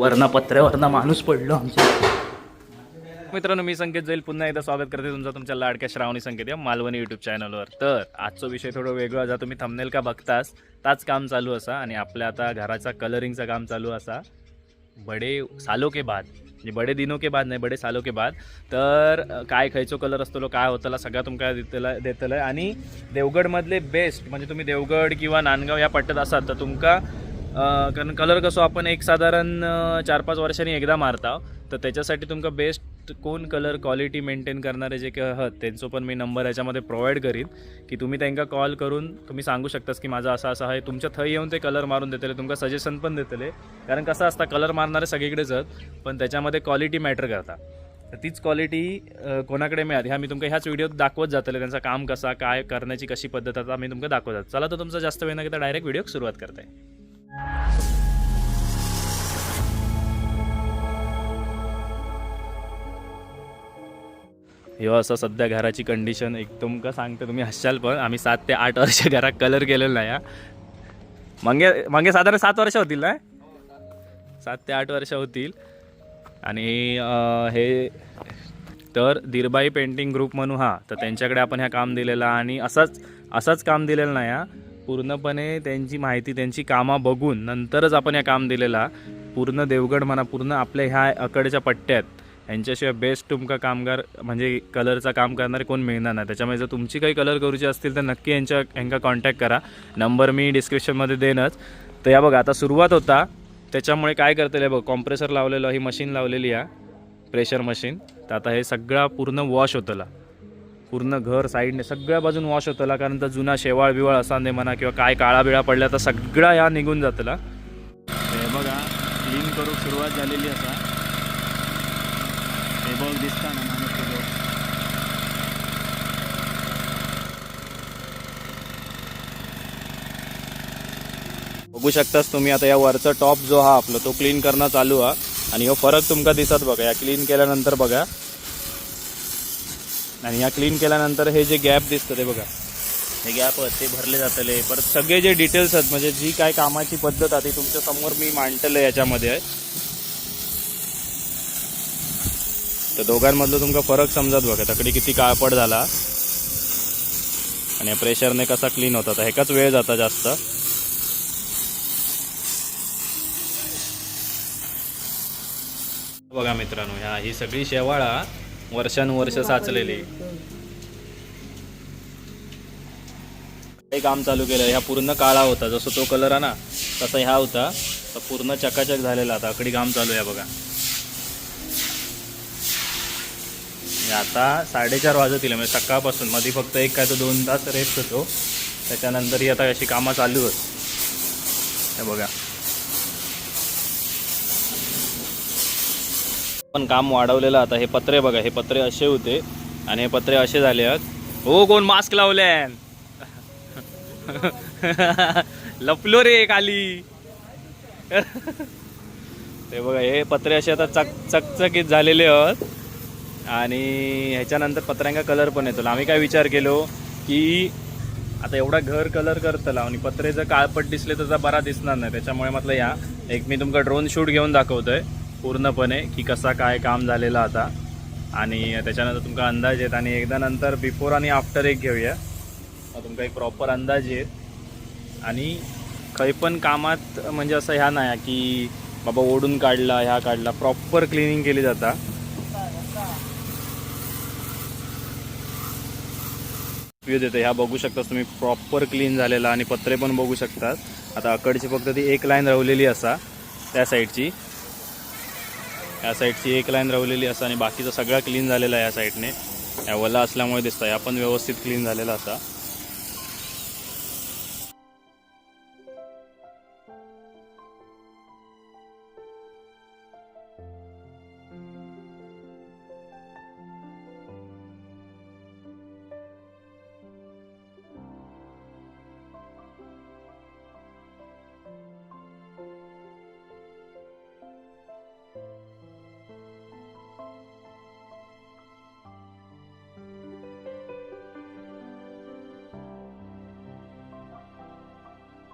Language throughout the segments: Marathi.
वरना माणूस पडलो आमच्या मित्रांनो मी संकेत जाईल पुन्हा एकदा स्वागत करते तुमचं तुमच्या लाडक्या श्रावणी संकेत या मालवणी यूट्यूब चॅनलवर तर आजचा विषय थोडं वेगळा जा तुम्ही थंबनेल का बघताच ताच काम चालू असा आणि आपल्या आता घराचा कलरिंगचं काम चालू असा. बडे सालो के बाद म्हणजे बडे दिनो के बाद नाही बडे सालो के बाद. तर काय खायचो कलर असतो काय होतला सगळा तुमका देतला देतलं आणि देवगडमधले बेस्ट म्हणजे तुम्ही देवगड किंवा नांदगाव या पट्ट्यात असाल तर तुमका कारण कलर कसो आपण एक साधारण चार पाच वर्षांनी एकदा मारता तर त्याच्यासाठी तुमका बेस्ट कोण कलर क्वालिटी मेंटेन करणारे जे काही आहात त्यांचो पण मी नंबर याच्यामध्ये प्रोव्हाइड करीन की तुम्ही त्यांना कॉल करून तुम्ही सांगू शकतास की माझा असा असा आहे. तुमच्या थंय येऊन ते कलर मारून देतले तुमका सजेशन पण देतले. कारण कसं असतं कलर मारणारे सगळीकडेच आहेत पण त्याच्यामध्ये क्वालिटी मॅटर करता. तर तीच क्वालिटी कोणाकडे मिळाली? ह्या मी तुमका ह्याच व्हिडिओत दाखवत जातले त्यांचं काम कसा काय करण्याची कशी पद्धत आता मी तुमका दाखवत जातो. चला तर तुमचा जास्त वेळ न घेता डायरेक्ट व्हिडिओ सुरुवात करताय. ह्यो असं सध्या घराची कंडिशन एक तुमका सांगते तुम्ही हसाल पण. आम्ही सात ते आठ वर्ष घरात कलर केलेला नाही हा. मंगे मंगे साधारण सात वर्ष होतील ना? सात ते आठ वर्ष होतील. आणि हे तर दिरबाई पेंटिंग ग्रुप म्हणून हा. तर त्यांच्याकडे आपण ह्या काम दिलेलं आणि असंच असंच काम दिलेलं नाही हा. पूर्णपणे त्यांची माहिती त्यांची कामं बघून नंतरच आपण या काम दिलेला. पूर्ण देवगड म्हणा पूर्ण आपल्या ह्या अकडच्या पट्ट्यात. यांच्याशिवाय बेस्ट तुमका कामगार म्हणजे कलरचं काम करणारे कोण मिळणार नाही. त्याच्यामुळे जर तुमची काही कलर करूची असतील तर नक्की यांच्या यांना कॉन्टॅक्ट करा. नंबर मी डिस्क्रिप्शनमध्ये देणंच तर या बघा आता सुरुवात होता. त्याच्यामुळे काय करतेले बघ कॉम्प्रेसर लावलेलं ही मशीन लावलेली आहे प्रेशर मशीन तर आता हे सगळा पूर्ण वॉश होतला. पूर्ण घर साईडने सगळ्या बाजून वॉश होतला कारण तर जुना शेवाळ बिवाळ असा नाही म्हणा किंवा काय काळा बिळा पडला तर सगळा या निघून जातला. हे बघा क्लीन करून सुरुवात झालेली असा. हे बघ दिसता ना माणूस बघू. शकतास तुम्ही आता या वरचा टॉप जो हा आपला तो क्लीन करणं चालू हा. आणि हो फरक तुमका दिसत बघा या क्लीन केल्यानंतर बघा. आणि या क्लीन केल्यानंतर हे जे गॅप दिसतं ते बघा. हे गॅप ते भरले जातले. परत सगळे जे डिटेल्स आहेत म्हणजे जी काय कामाची पद्धत आहे ती तुमच्यासमोर मी मांडतलं याच्यामध्ये. आहे तर दोघांमधलं तुमका फरक समजत बघा. तकडे किती काळपड झाला. आणि प्रेशरने कसा क्लीन होता. तर ह्याकाच वेळ जाता जास्त. बघा मित्रांनो ह्या ही सगळी शेवाळा वर्षानुवर्ष साचलेली. काही काम चालू केलं ह्या पूर्ण काळा होता जसं तो कलर आहे ना तसा ह्या होता. तर पूर्ण चकाचक झालेला आता अकडी काम चालू आहे बघा. म्हणजे आता साडेचार वाजतील म्हणजे सकाळपासून. मध्ये फक्त एक काय तर दोन तास रेस्ट होतो. त्याच्यानंतर ही आता अशी कामं चालू होत. बघा. पण काम वाढवलेलं आता. हे पत्रे बघा हे पत्रे असे होते आणि हे पत्रे असे झाले आहेत. हो कोण मास्क लावले लपलो रे खाली. ते बघा हे पत्रे असे आता चक चकचकीत झालेले आहेत. आणि ह्याच्यानंतर पत्र्यांका कलर पण येतो. आम्ही काय विचार केलो की आता एवढा घर कलर करतला आणि पत्रे जर काळपट दिसले तर बरा दिसणार नाही. त्याच्यामुळे म्हटलं या एक मी तुमका ड्रोन शूट घेऊन दाखवतोय. पूर्णपणे की कसा काय काम झालेलं आता. आणि त्याच्यानंतर तुमका अंदाज येत आणि एकदा नंतर बिफोर आणि आफ्टर एक घेऊया. तुमका एक प्रॉपर अंदाज येत आणि काही पण कामात म्हणजे असं ह्या नाही की बाबा ओढून काढला ह्या काढला प्रॉपर क्लिनिंग केली जाता. व्ह्यू देते ह्या बघू शकता तुम्ही प्रॉपर क्लीन झालेला आणि पत्रे पण बघू शकतात आता अकडची फक्त ती एक लाईन रवलेली असा त्या साईडची या साईडची एक लाईन रवलेली असा आणि बाकीचा सगळा क्लीन झालेला आहे या साईडने. या वला असल्यामुळे दिसतं या पण व्यवस्थित क्लीन झालेला असा.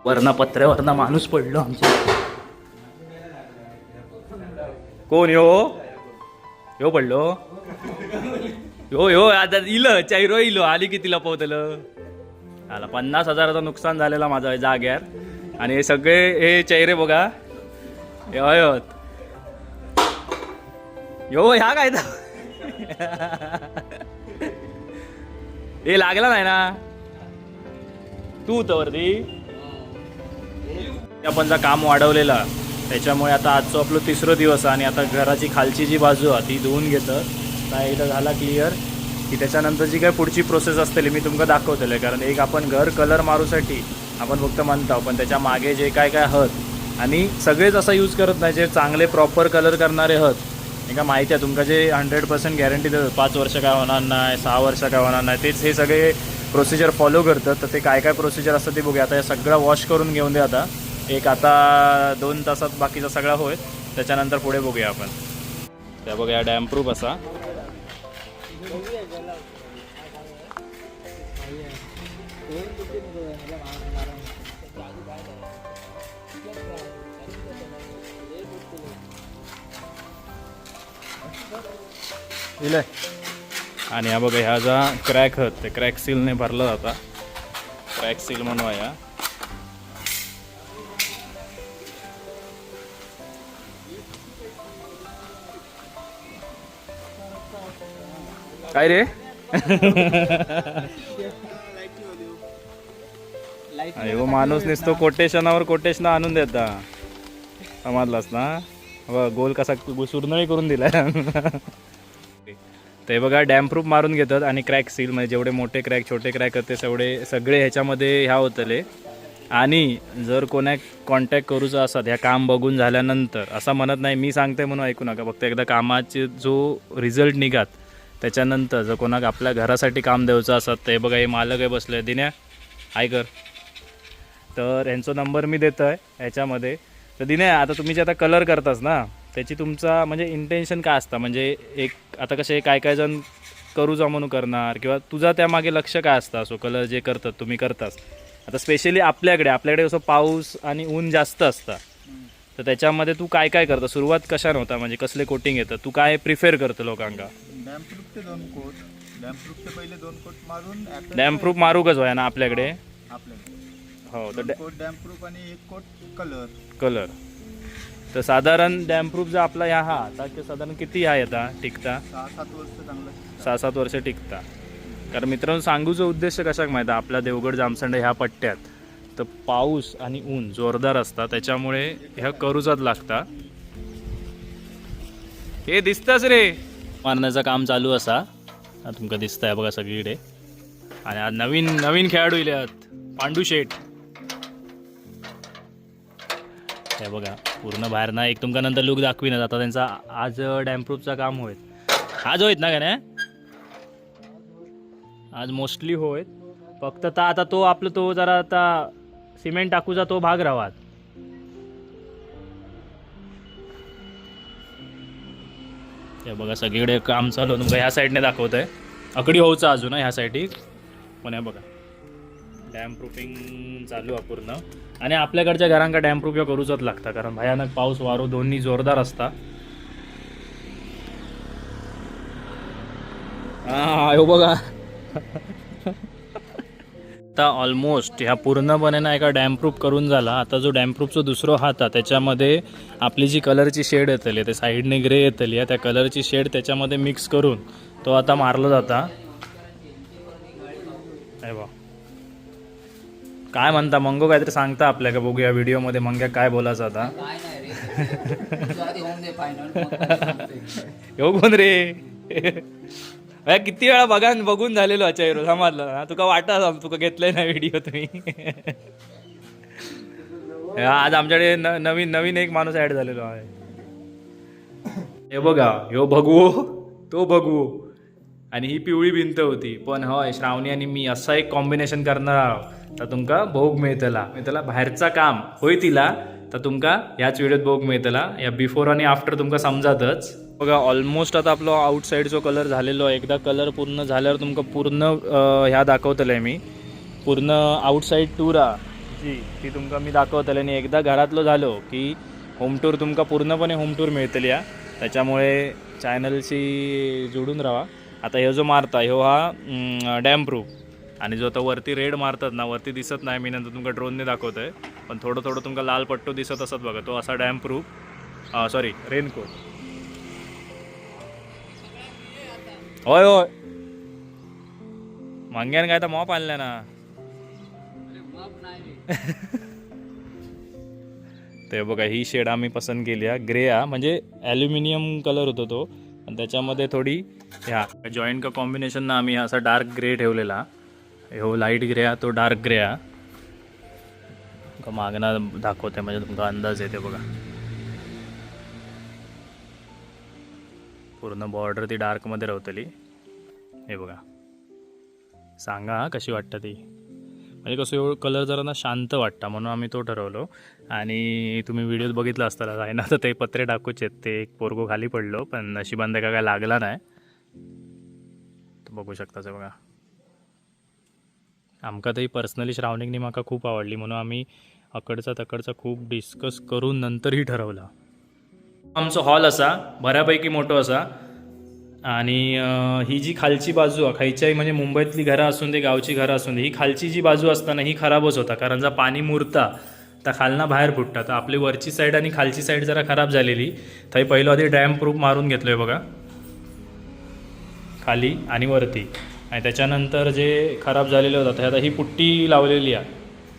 वरना माणूस पडलो आमच्या. कोण यो? यो पडलो? यो यो आता इलं चैरो इलो आली किती लपवतलं आला पन्नास हजाराचं नुकसान झालेलं माझं या जाग्यार आणि हे सगळे हे चेहरे बघा. हे हयत यो ह्या काय तर? हे लागला नाही ना? तू तर वरती आपण जा काम वाढवलेला. त्याच्यामुळे आता आजचं आपलं तिसरं दिवस आहे आणि आता घराची खालची जी बाजू आहे ती धुवून घेतं नाही एकदा झाला क्लिअर की त्याच्यानंतर जी काय पुढची प्रोसेस असतेली मी तुमका दाखवतले कारण एक आपण घर कलर मारूसाठी आपण फक्त म्हणतो पण त्याच्यामागे जे काय काय हत आणि सगळेच असं यूज करत नाही जे चांगले प्रॉपर कलर करणारे हत. एका माहिती आहे तुमका जे हंड्रेड पर्सेंट गॅरंटी देतात पाच वर्ष काय होणार नाही सहा वर्ष काय होणार नाही तेच हे सगळे प्रोसिजर फॉलो करतात. तर ते काय काय प्रोसिजर असतं ते बघूया. आता हे सगळं वॉश करून घेऊन दे आता. एक आता दोन तासात बाकीचा सगळा होय त्याच्यानंतर पुढे बघूया आपण. त्या बघूया डॅम प्रूफ असा. दिलंय आणि हा बघा ह्या जा क्रॅक हत ते क्रॅक सीलने भरला जाता. क्रॅक सील म्हणून या काय रे? हो माणूस नसतो कोटेशनावर कोटेशन आणून देता. समजलास ना? व गोल कसा सुरनळी करून दिला ते बघा डॅम प्रूफ मारून घेतात आणि क्रॅक सील म्हणजे जेवढे मोठे क्रॅक छोटे क्रॅक होते तेवढे सगळे ह्याच्यामध्ये ह्या होतले. आणि जर कोणाक कॉन्टॅक्ट करूचा असत ह्या काम बघून झाल्यानंतर असं म्हणत नाही मी सांगते म्हणून ऐकू नका. फक्त एकदा कामाचे जो रिझल्ट निघात त्याच्यानंतर जर कोणाक आपल्या घरासाठी काम द्यायचं असत ते बघा हे मालक आहे बसले. दिन्या हाय कर. तर यांचा नंबर मी देतो आहे ह्याच्यामध्ये तर दिन्या आता तुम्ही जे आता कलर करतास ना त्याची तुमचा म्हणजे इंटेन्शन काय असतं? म्हणजे एक आता कसे काय काय जण करू जा म्हणून करणार किंवा तुझा त्यामागे लक्ष काय असतं? असो कलर जे करतात तुम्ही करतास. आता स्पेशली आपल्याकडे आपल्याकडे कसं पाऊस आणि ऊन जास्त असतं. तर त्याच्यामध्ये तू काय काय करतं? सुरुवात कशा नव्हता म्हणजे कसले कोटिंग येतं तू काय प्रिफेअर करतं लोकांका? डॅम प्रूफचे दोन कोट पहिले दोन कोट मारून apple डॅम प्रूफ मारूकच व्हाय ना आपल्याकडे? आपल्याकडे. हो तर कोट आणि एक कोट कलर कलर तर साधारण डॅम प्रूफ जर आपला ह्या हा आता की साधारण किती हा येता टिकता? सहा सात वर्ष चांगलं. सहा सात वर्ष टिकता. कारण मित्रांनो सांगूचा उद्देश कशाक माहिती आहे? आपल्या देवगड जामसंडे ह्या पट्ट्यात. तर पाऊस आणि ऊन जोरदार असता त्याच्यामुळे ह्या करूजात लागता. हे दिसतंच रे. मारण्याचं काम चालू असा. तुमका दिसतंय बघा सगळीकडे. आणि आज नवीन नवीन खेळाडू इल्यात. पांडू शेठ. हे बघा पूर्ण बाहेर ना एक तुमका नंतर लुक दाखवीनच. आता त्यांचा आज डॅम्प्रूफचा काम होईल. आज होईत ना का नाही आज मोस्टली होईत फक्त तर आता तो आपलं तो जरा आता सिमेंट टाकूचा तो भाग राहात ते बघा सगळीकडे काम चालू आहे. तुमका ह्या साईडने दाखवत आहे अकडी होऊचा अजून ह्या साईडी. पण हे बघा डॅम प्रूफिंग चालू आहे पूर्ण. आणि आपल्याकडच्या घरांका डॅम प्रूफ करूचच लागतं कारण भयानक पाऊस वारो दोन्ही जोरदार असता. हा हो बघा. आता ऑलमोस्ट ह्या पूर्णपणे ना एका डॅमप्रूफ करून झाला. आता जो डॅमप्रूफचा दुसरा हात आहे त्याच्यामध्ये आपली जी कलरची शेड येतली ते साईडने ग्रे येतली त्या कलरची शेड त्याच्यामध्ये मिक्स करून तो आता मारला जाता. काय म्हणता मंगो काहीतरी सांगता आपल्या का? बघूया व्हिडिओमध्ये मंग्या काय बोलायचं आता. येऊ कोण रे? अरे किती वेळा बघा बघून झालेलो अचायरो समजलं ना? तुका वाटा तुका घेतलंय ना व्हिडिओ तुम्ही? आज आमच्याकडे न- नवीन नवीन एक माणूस ऍड झालेलो आहे. हे बघा ह्यो भगवो तो भगवो आणि ही पिवळी भिंत होती. पण हय श्रावणी आणि मी असा एक कॉम्बिनेशन करणार आहोत. तर तुमका भोग मिळतला. मिळतला बाहेरचा काम. होय तिला तर तुमका ह्याच व्हिडिओत भोग मिळतला. या बिफोर आणि आफ्टर तुमका समजातच. बघा ऑलमोस्ट आता आपलो आउटसाईडचो कलर झालेलो एकदा कलर पूर्ण झाल्यावर तुमकां पूर्ण ह्या दाखवतले मी. पूर्ण आउटसाईड टूर हा जी ती तुमकां मी दाखवतले आणि एकदा घरातलो झालो की होम टूर तुमकां पूर्णपणे होम टूर मिळतली या त्याच्यामुळे चॅनलशी जोडून राहा. आता ह्यो जो मारता ह्यो हा डॅम प्रूफ आणि जो आता वरती रेड मारतात ना वरती दिसत नाही. मी नंतर तुमका ड्रोनने आहे पण थोडं थोडं तुमका लाल पट्टो दिसत असत बघा तो असा डॅम प्रूफ सॉरी रेनकोट होय होय. मांग्यान काय तर मॉप आणल्या ना. ते बघा ही शेड आम्ही पसंत केली आहे ग्रे हा म्हणजे ॲल्युमिनियम कलर होतो तो. आणि त्याच्यामध्ये थोडी ह्या जॉईंट का कॉम्बिनेशन ना आम्ही असा डार्क ग्रे ठेवलेला. हो लाइट ग्रे हा तो डार्क ग्रे हा. मागणा दाखवते म्हणजे तुमका अंदाज येते बघा. पूर्ण बॉर्डर ती डार्कमध्ये रवतली. हे बघा. सांगा कशी वाटतं ती? म्हणजे कसं एवढं कलर जरा ना शांत वाटतं म्हणून आम्ही तो ठरवलो. आणि तुम्ही व्हिडिओत बघितला असताना आहे ना तर ते पत्रे टाकूच आहेत. ते एक पोरगो खाली पडलो पण नशिबांदा का काय लागला नाही. तर बघू शकता ते बघा. आमका तरी पर्सनली श्रावणिकनी म्हाका खूप आवडली म्हणून आम्ही अकडचा तकडचा खूप डिस्कस करून नंतरही ठरवला. आमचो हॉल असा बऱ्यापैकी मोठो असा. आणि ही जी खालची बाजू आहे खायच्याही म्हणजे मुंबईतली घरं असून दे गावची घरं असून दे ही खालची जी बाजू असताना ही खराबच होता. कारण जर पाणी मुरता तर खालना बाहेर फुटता. तर आपली वरची साईड आणि खालची साईड जरा खराब झालेली. थंय पहिलं आधी डॅम प्रूफ मारून घेतलोय बघा. खाली आणि वरती. आणि त्याच्यानंतर जे खराब झालेलं होतं तर आता ही पुट्टी लावलेली आहे.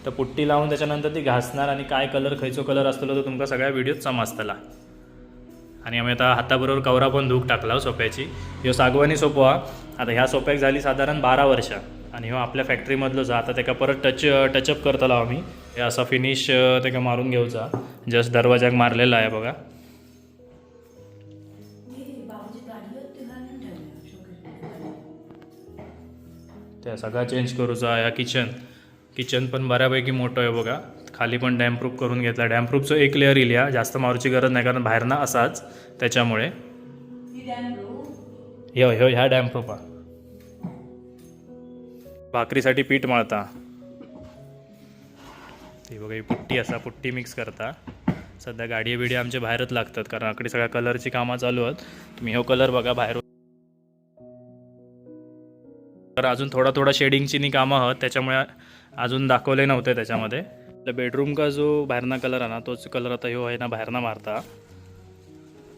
तर पुट्टी लावून त्याच्यानंतर ती घासणार आणि काय कलर खयचो कलर असतो तो तुमकां सगळ्या व्हिडिओत समजतला. आणि आम्ही आता हाताबरोबर कवरा पण धूक टाकला हो सोप्याची. ह्यो सागवानी सोपो हा आता ह्या सोप्याक झाली साधारण बारा वर्ष. आणि ह्यो आपल्या फॅक्टरीमधलो जा. आता त्याका परत टच टचअप करतलो आम्ही. हे असा फिनिश त्याका मारून घेऊचा जस्ट दरवाजाक मारलेला आहे बघा. त्या सगळा चेंज करूचा ह्या किचन किचन पण बऱ्यापैकी मोठं आहे बघा. खाली पण डॅमप्रूफ करून घेतला. डॅमप्रूफचं एक लेअर येईल या. जास्त मारूची गरज नाही कारण बाहेरनं असाच. त्याच्यामुळे ह्यो ह्यो ह्या डॅमप्रूफ भाकरीसाठी पीठ मळता. ती बघा ही पुट्टी असा पुट्टी मिक्स करता. सध्या गाडी बिडी आमच्या बाहेरच लागतात कारण आकडे सगळ्या कलरची कामं चालू आहेत. तुम्ही हो कलर बघा बाहेर तर अजून थोडा थोडा शेडिंगची नी कामं आहोत. त्याच्यामुळे अजून दाखवले नव्हते त्याच्यामध्ये. आपल्या बेडरूम का जो बाहेरना कलर आहे ना तोच कलर आता ह्यो आहे ना बाहेरना मारता.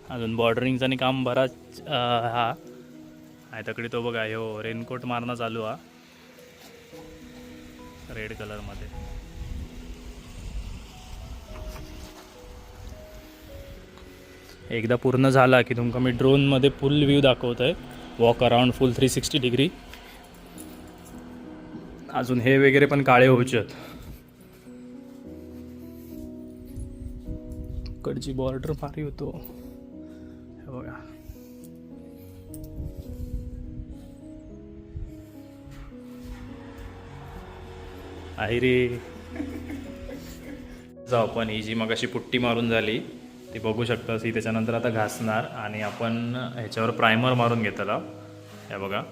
अजून बॉर्डरिंगचं आणि काम बराच हा. आहे तकडे तो बघा ह्यो रेनकोट मारणं चालू हा. रेड कलरमध्ये एकदा पूर्ण झाला की तुमका मी ड्रोनमध्ये फुल व्ह्यू दाखवत आहे walk around full three sixty degree अजून हे वगैरे पण काळे होऊचे आहेत इकडची बॉर्डर भारी होतो. हे बघा. आई रे. जाऊ आपण ही जी मग अशी पुट्टी मारून झाली ती बघू शकता ही त्याच्यानंतर आता घासणार आणि आपण ह्याच्यावर प्रायमर मारून घेतला. हे बघा.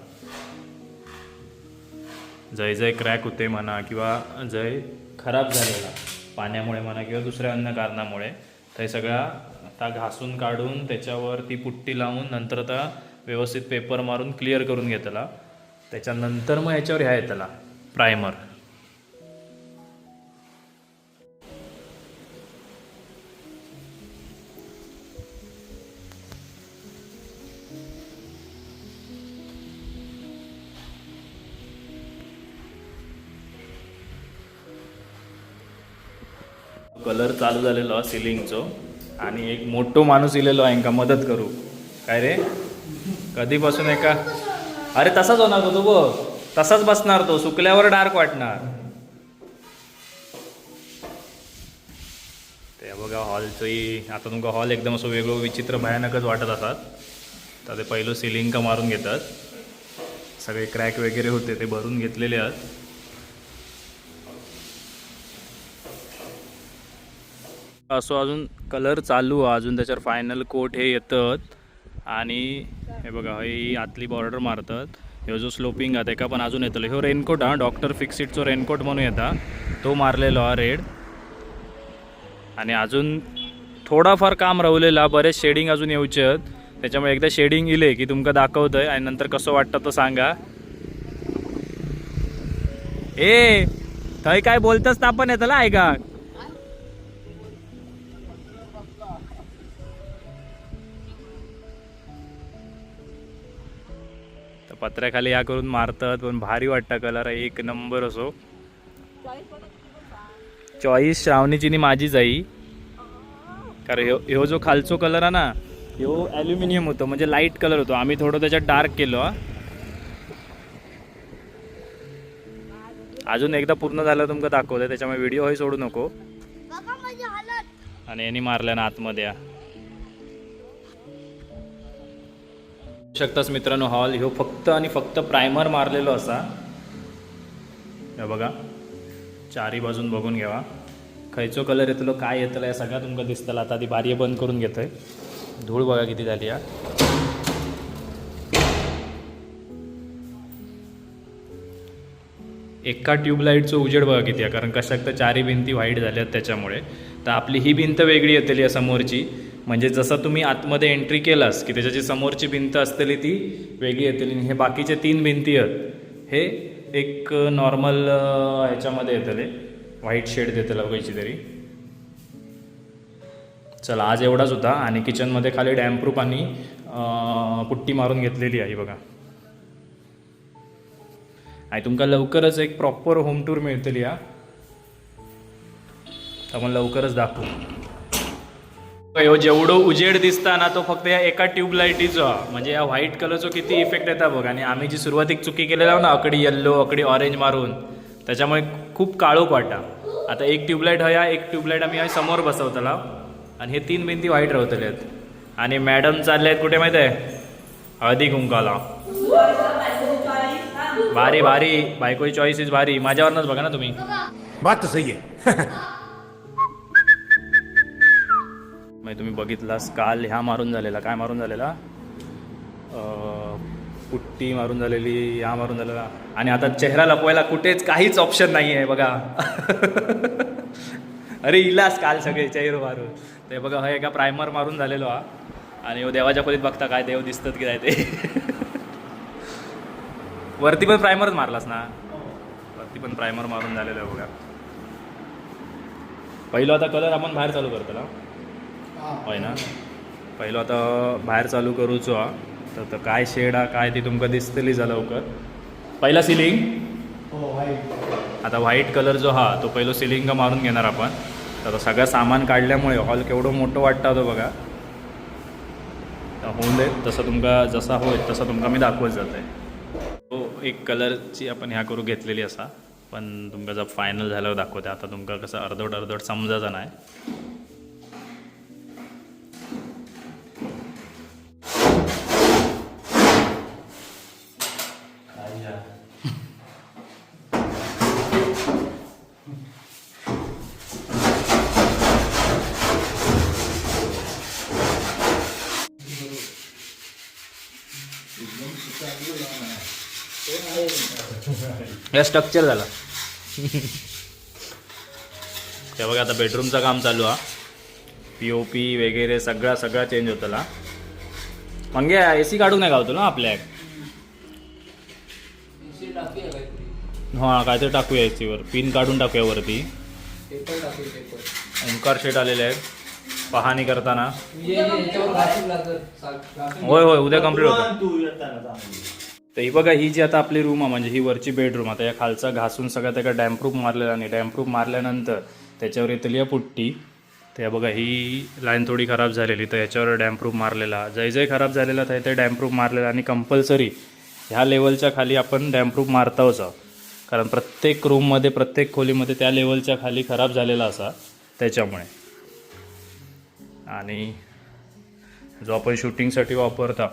जय जय क्रॅक होते म्हणा किंवा जय खराब झालेला पाण्यामुळे म्हणा किंवा दुसऱ्या अन्य कारणामुळे. तर हे सगळ्या आता घासून काढून त्याच्यावर ती पुट्टी लावून नंतर आता व्यवस्थित पेपर मारून क्लिअर करून घेतला. त्याच्यानंतर मग याच्यावर ह्या येतला. प्रायमर कलर चालू झालेलो सिलिंगचो. आणि एक मोठो माणूस इलेलो आहे का मदत करू. काय रे? कधीपासून एका अरे तसाच होणार तो तू बघ. तसाच बसणार तो सुकल्यावर डार्क वाटणार. ते बघा हॉलचंही आता तुमका हॉल एकदम असं वेगळं विचित्र भयानकच वाटत असतात. तर ते पहिलं सिलिंग का मारून घेतात. सगळे क्रॅक वगैरे होते ते भरून घेतलेले आहेत. असो अजून कलर चालू आहे अजून त्याच्यावर फायनल कोट हे येतात. आणि हे बघा ही आतली बॉर्डर मारतात. ह्यो जो स्लोपिंग आहे तेका पण अजून येतलो. ह्यो रेनकोट हा डॉक्टर फिक्सिटचो रेनकोट म्हणून येता. तो मारलेलो हा रेड आणि अजून थोडाफार काम रवलेला बरेच शेडिंग अजून येऊचे आहेत. त्याच्यामुळे एकदा शेडिंग इले की तुमका दाखवतंय. आणि नंतर कसं वाटतं तो सांगा. ए थंय काय बोलतच ना पण येतला आहे का पत्र्याखाली या करून मारतात पण भारी वाटतं कलर. एक नंबर असो. चॉईस श्रावणीची माझीच आई कारण ह्यो ह्यो जो खालचो कलर आहे ना ह्यो ॲल्युमिनियम होतो म्हणजे लाइट कलर होतो. आम्ही थोडं त्याच्यात डार्क केलो अजून एकदा पूर्ण झालं तुमका दाखवतंय त्याच्यामुळे व्हिडिओ हे सोडू नको. आणि यांनी मारल्या ना आतमध्ये शकतास मित्रांनो हॉल ह्यो फक्त आणि फक्त प्रायमर मारलेलो असा. हे बघा चारी बाजून बघून घ्यावा खयचो कलर येतलो काय येतलो या सगळ्या तुमकां दिसतला. आता ती बारी बंद करून घेतोय. धूळ बघा किती झाली या एका ट्यूबलाईटचं उजेड बघा किती आहे कारण कशाक तर चारी भिंती व्हाईट झाल्यात त्याच्यामुळे. तर आपली ही भिंत वेगळी येतली या समोरची. म्हणजे जसं तुम्ही आतमध्ये एंट्री केलास की त्याच्याची समोरची भिंत असलेली ती वेगळी येतील. आणि हे बाकीचे तीन भिंती आहेत. हे एक नॉर्मल ह्याच्यामध्ये येतले. व्हाईट शेड देतला काहीची तरी. चला आज एवढाच होता. आणि किचनमध्ये खाली डॅम्प्रूफ आणि पुट्टी मारून घेतलेली आहे बघा. आणि तुमका लवकरच एक प्रॉपर होम टूर मिळतली या. आपण लवकरच दाखवू. ह्यो जेवढं उजेड दिसता ना तो फक्त या एका ट्यूबलायटीचो हा. म्हणजे या व्हाईट कलरचो किती इफेक्ट येता बघ. आणि आम्ही जी सुरुवातीक चुकी केलेला ना अकडी येल्लो अकडी ऑरेंज मारून त्याच्यामुळे खूप काळोख वाटा. आता एक ट्यूबलाईट हया एक ट्यूबलाईट आम्ही हय समोर बसवतला. आणि हे तीन भिंती व्हाईट रावतले आहेत. आणि मॅडम चालले आहेत कुठे माहिती आहे? हळदी कुंकाला. भारी भारी. बायकोची चॉईस इज भारी. माझ्यावरनच बघा ना तुम्ही. बात सही आहे. म्हणजे तुम्ही बघितलास काल ह्या मारून झालेला काय मारून झालेला? पुट्टी मारून झालेली ह्या मारून झालेला. आणि आता चेहरा लपवायला कुठेच काहीच ऑप्शन नाही आहे बघा. अरे इलास काल सगळे चेहरा मारून. ते बघा हा एका प्रायमर मारून झालेलो हा. आणि देवाच्या खोलीत बघता काय देव दिसतात की नाही ते. वरती पण प्रायमरच मारलास ना? वरती पण प्रायमर मारून झालेलं आहे बघा. पहिलं आता कलर आपण बाहेर चालू करतो ना. होय ना? पहिलं आता बाहेर चालू करूचो हा. तर काय शेड हा काय ती तुमका दिसतली जा लवकर. पहिला सिलिंग आता व्हाईट कलर जो हा तो पहिलो सिलिंग मारून घेणार आपण. तर आता सगळं सामान काढल्यामुळे हॉल केवढं मोठं वाटतं तो बघा. तर होऊन दे तसं तुमका जसा होईल तसं तुमका मी दाखवत जात. आहे तो एक कलरची आपण ह्या करू घेतलेली असा. पण तुमका जर फायनल झाल्यावर दाखवते. आता तुमका कसं अर्धवट अर्धवट समजायचं नाही. या स्ट्रक्चर झाला. ते बघा आता बेडरूमचं काम चालू हा. पी ओ पी वगैरे सगळा सगळा चेंज होतला मग ए सी काढून नाही गावतो ना आपल्या हां काहीतरी टाकूया ए सीवर पिन काढून टाकूया वरती. ओंकार शेट आलेले आहेत. पाहणी करताना. होय होय उद्या कंप्लीट होतं. तर ही बघा ही जी आता आपली रूम आहे म्हणजे ही वरची बेडरूम आता या खालचा घासून सगळ्या त्या डॅम्प्रूफ मारलेला आणि डॅम्प्रूफ मारल्यानंतर त्याच्यावर येतली आहे पुट्टी. तर या बघा ही लाईन थोडी खराब झालेली तर याच्यावर डॅम्प्रूफ मारलेला. जय जय खराब झालेला तर ते डॅम्प्रूफ मारलेला आणि कंपल्सरी ह्या लेवलच्या खाली आपण डॅम्प्रूफ मारताच आहोत. कारण प्रत्येक रूममध्ये प्रत्येक खोलीमध्ये त्या लेवलच्या खाली खराब झालेला असा त्याच्यामुळे. आणि जो आपण शूटिंगसाठी वापरता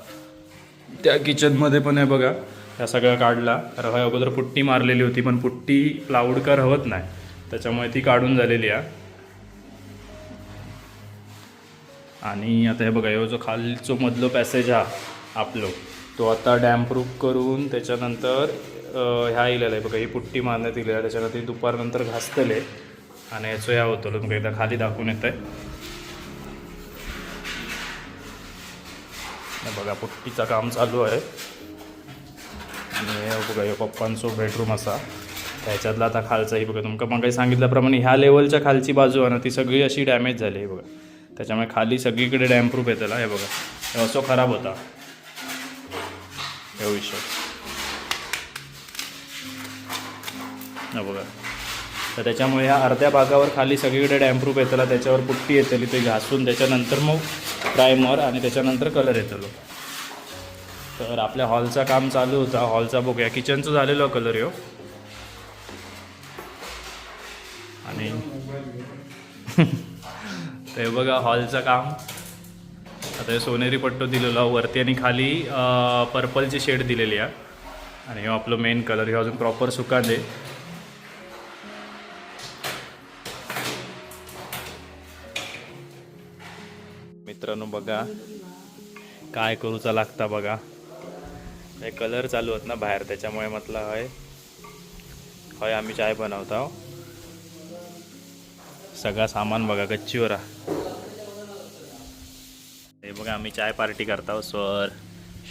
त्या किचनमध्ये पण आहे बघा. ह्या सगळ्या काढला. रवा अगोदर पुट्टी मारलेली होती पण पुट्टी प्लाऊडकर हवत नाही. त्याच्यामुळे ती काढून झालेली आहे. आणि आता हे बघा हे जो खालचो मधलो पॅसेज हा आपलो तो आता डॅम्प्रूफ करून त्याच्यानंतर ह्या इलेला आहे बघा ही पुट्टी मारण्यात इलेला त्याच्यानंतर ती दुपारनंतर घासतले. आणि ह्याचं ह्या होतं तुमका एकदा खाली दाखवून येतं आहे बघा पुट्टीचं काम चालू आहे. आणि बघा हे पप्पांचो बेडरूम असा. त्याच्यातला आता खालचाही बघा तुमका मग काही सांगितल्याप्रमाणे ह्या लेवलच्या खालची बाजू आहे ना ती सगळी अशी डॅमेज झाली आहे बघा. त्याच्यामुळे खाली सगळीकडे डॅम्प्रूफ येतं हे बघा. हे असं खराब होता. हे विषय. बघा. तर त्याच्यामुळे ह्या अर्ध्या भागावर खाली सगळीकडे डॅम्प्रूफ येतला त्याच्यावर पुट्टी येतली ते घासून त्याच्यानंतर मग प्रायमर आणि त्याच्यानंतर कलर येतलो. तर आपल्या हॉलचा काम चालू होता. हॉलचा बघूया. किचनचं झालेलं कलर यो. आणि ते बघा हॉलचं काम. आता सोनेरी पट्टो दिलेला वरती आणि खाली पर्पलची शेड दिलेली आहे. आणि हे आपलं मेन कलर हे अजून प्रॉपर सुकांदे मित्रांनो बघा. काय करूचा लागता बघा. हे कलर चालू आहेत ना बाहेर त्याच्यामुळे म्हटलं हय. हय आम्ही चाय बनवतो. सगळा सामान बघा गच्चीवर हे बघा आम्ही चाय पार्टी करतो सर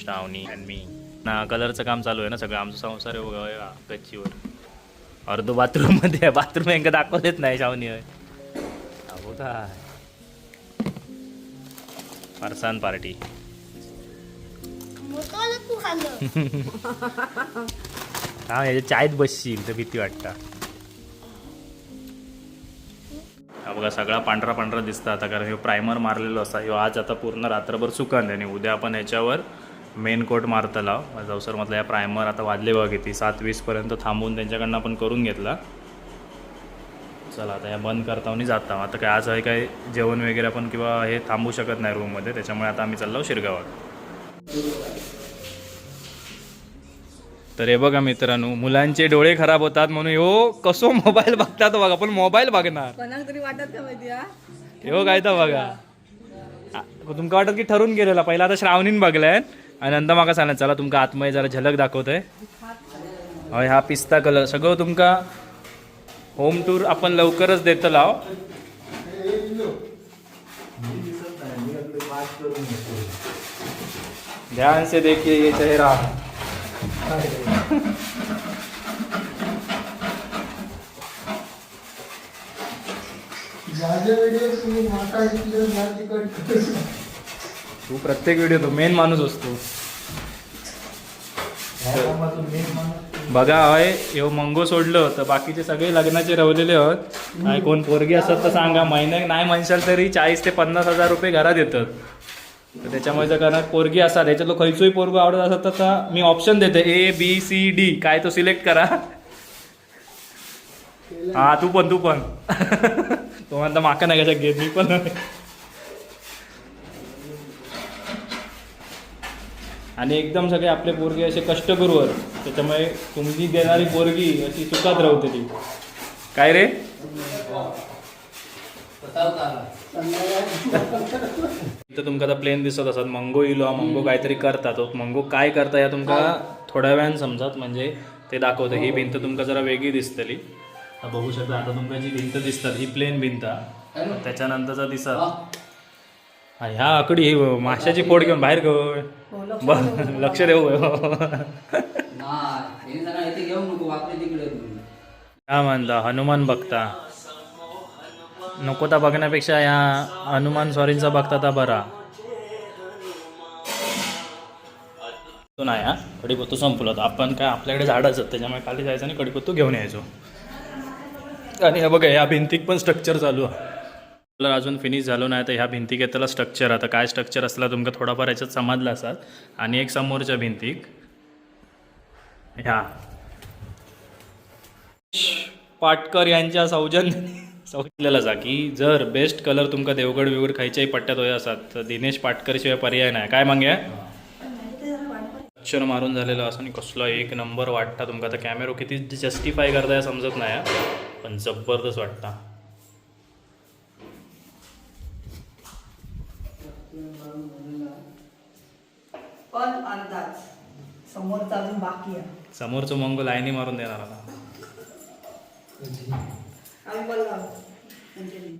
श्रावणी आणि मी. ना कलरचं काम चालू आहे ना सगळं आमचा संसार आहे बघा या गच्चीवर. अर्धो बाथरूममध्ये आहे बाथरूम यांना दाखवलेच नाही श्रावणी होय. हा बघा फरसान पार्टी. हा याच्या चायत बसशील तर भीती वाटतं. हा बघा सगळा पांढरा पांढरा दिसता आता कारण हे प्रायमर मारलेलो असा ह्यो आज आता पूर्ण रात्रभर सुकान आणि उद्या आपण याच्यावर मेन कोट मारतला जाऊसर म्हटलं या प्रायमर आता वाजले बघा किती सात वीसपर्यंत थांबून त्यांच्याकडनं आपण करून घेतला. चला आता या बंद करता आणि जाता आता काय आज आहे काय जेवण वगैरे आपण किंवा हे थांबू शकत नाही रूममध्ये त्याच्यामुळे आता आम्ही चाललो शिरगावात. तर हे बघा मित्रांनो मुलांचे डोळे खराब होतात म्हणून हो कसो मोबाईल बघतात बघा पण मोबाईल बघणार. तरी वाटत हा? काय तर बघा. तुमका वाटत की ठरून गेलेला पहिला आता श्रावणीन बघलाय. आणि नंतर माका सांगणार चला तुमका आतमध्ये जरा झलक दाखवतोय. हय हा पिस्ता कलर सगळं तुमका होम टूर आपण लवकरच देतो लाव ध्यान से देखिए ये चेहरा। तू प्रत्येक व्हिडिओ तो मेन माणूस असतो. बघा हय ह्यो मंगो सोडलं तर बाकीचे सगळे लग्नाचे रवलेले आहोत. काय कोण पोरगी असत तर सांगा महिन्याक नाही म्हणशाल तरी चाळीस ते पन्नास हजार रुपये घरात येतात. तर त्याच्यामुळे जर कारण पोरगी असा त्याच्यातलं खयचोही पोरगो आवडत असत तर मी ऑप्शन देते. ए बी सी डी काय तो सिलेक्ट करा. हा तू पण तू पण. तो म्हणता माका नाही कशा घेत मी पण आणि एकदम सगळे आपले पोरगे असे कष्टकरू त्याच्यामुळे तुमची देणारी पोरगी अशी सुखात राहते ती. काय रे? इथं तुमका आता प्लेन दिसत असत. मंगो इलो हा मंगो काहीतरी करता तो मंगो काय करता या तुमका थोड्या वेळान समजत म्हणजे ते दाखवतं. ही भिंत तुमका जरा वेगळी दिसतली. बघू शकता आता तुमका जी भिंत दिसतात ही प्लेन भिंत. हा. त्याच्यानंतरचा दिसत. हा, ह्या आकडी ही माशाची फोड घेऊन बाहेर घेऊ लक्ष देऊ हे घेऊ नको वापरे तिकडे. तुम्ही काय म्हणता हनुमान बघता. नको तर बघण्यापेक्षा ह्या हनुमान सॉरींचा बघता तर बरा. तो नाही हा? कडीपत्तू संपलं आपण काय आपल्याकडे झाडच आहेत त्याच्यामुळे खाली जायचं आणि कडीपत्तू घेऊन यायचो. आणि हे बघा ह्या भिंतीक पण स्ट्रक्चर चालू आहे. कलर अजून फिनिश झालो नाही तर ह्या भिंतीक येतला स्ट्रक्चर आता काय स्ट्रक्चर असला तुमका थोडाफार याच्यात समजला असाल. आणि एक समोरच्या भिंतीक ह्या. पाटकर यांच्या सौजन्य सांगितलेलं जा की जर बेस्ट कलर तुमका देवगड बिवगड खायच्याही पट्ट्यात होय असतात तर दिनेश पाटकर शिवाय पर्याय नाही काय मागे अक्षर मारून झालेलं असं आणि कसला एक नंबर वाटता तुमका. आता कॅमेरो किती जस्टिफाय करताय समजत नाही. पण जबरदस्त वाटता. पण अंदाज. समोरचा अजून बाकी आहे. समोरचं मंगो लाईनी मारून देणार आता. आम्ही बघा